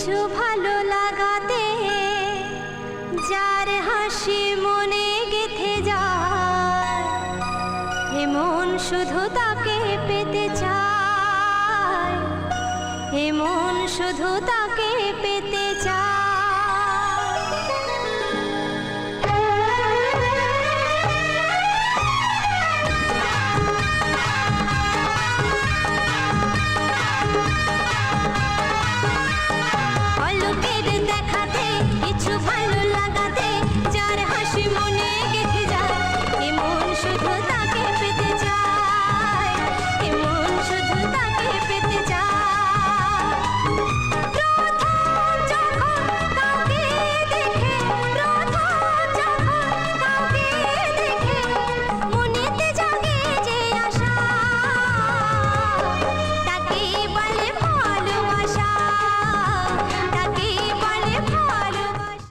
কিছু ভালো লাগাতে, যার হাসি মনে গেথে যায়। এমন শুধু তাকে পেতে চায়। এমন শুধু তাকে পেতে চায়।